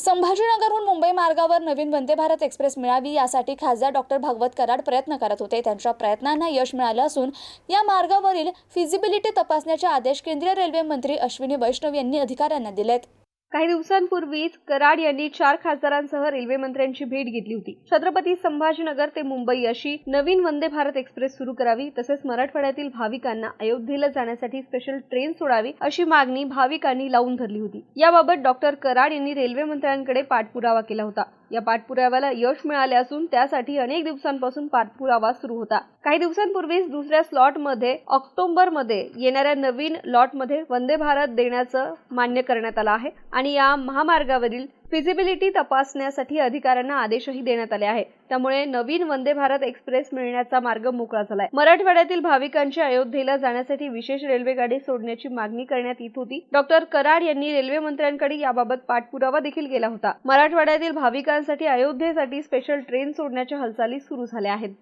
संभाजीनगरहून मुंबई मार्गावर नवीन वंदे भारत एक्सप्रेस मिळावी यासाठी खासदार डॉक्टर भागवत कराड प्रयत्न करत होते. त्यांच्या प्रयत्नांना यश मिळालं असून या मार्गावरील फिजिबिलिटी तपासण्याचे आदेश केंद्रीय रेल्वे मंत्री अश्विनी वैष्णव यांनी अधिकाऱ्यांना दिलेत. काही दिवसांपूर्वीच कराड यांनी चार खासदारांसह रेल्वे मंत्र्यांची भेट घेतली होती. छत्रपती संभाजीनगर ते मुंबई अशी नवीन वंदे भारत एक्सप्रेस सुरू करावी तसेच मराठवाड्यातील भाविकांना अयोध्येला जाण्यासाठी स्पेशल ट्रेन सोडावी अशी मागणी भाविकांनी लावून धरली होती. याबाबत डॉक्टर कराड यांनी रेल्वे मंत्र्यांकडे पाठपुरावा केला होता. या पाठपुराव्याला यश मिळाले असून त्यासाठी अनेक दिवसांपासून पाठपुरावा सुरू होता. काही दिवसांपूर्वीच दुसऱ्या स्लॉटमध्ये ऑक्टोबरमध्ये येणाऱ्या नवीन लॉटमध्ये वंदे भारत देण्याचं मान्य करण्यात आलं आहे. आणि या महामार्गावरील फिजिबिलिटी तपासण्यासाठी अधिकाऱ्यांना आदेशही देण्यात आले आहे त्यामुळे नवीन वंदे भारत एक्सप्रेस मिळण्याचा मार्ग मोकळा झालाय. मराठवाड्यातील भाविकांची अयोध्येला जाण्यासाठी विशेष रेल्वे गाडी सोडण्याची मागणी करण्यात येत होती. डॉक्टर कराड यांनी रेल्वे मंत्र्यांकडे याबाबत पाठपुरावा देखील केला होता. मराठवाड्यातील भाविकांसाठी अयोध्येसाठी स्पेशल ट्रेन सोडण्याच्या हालचाली सुरू झाल्या आहेत.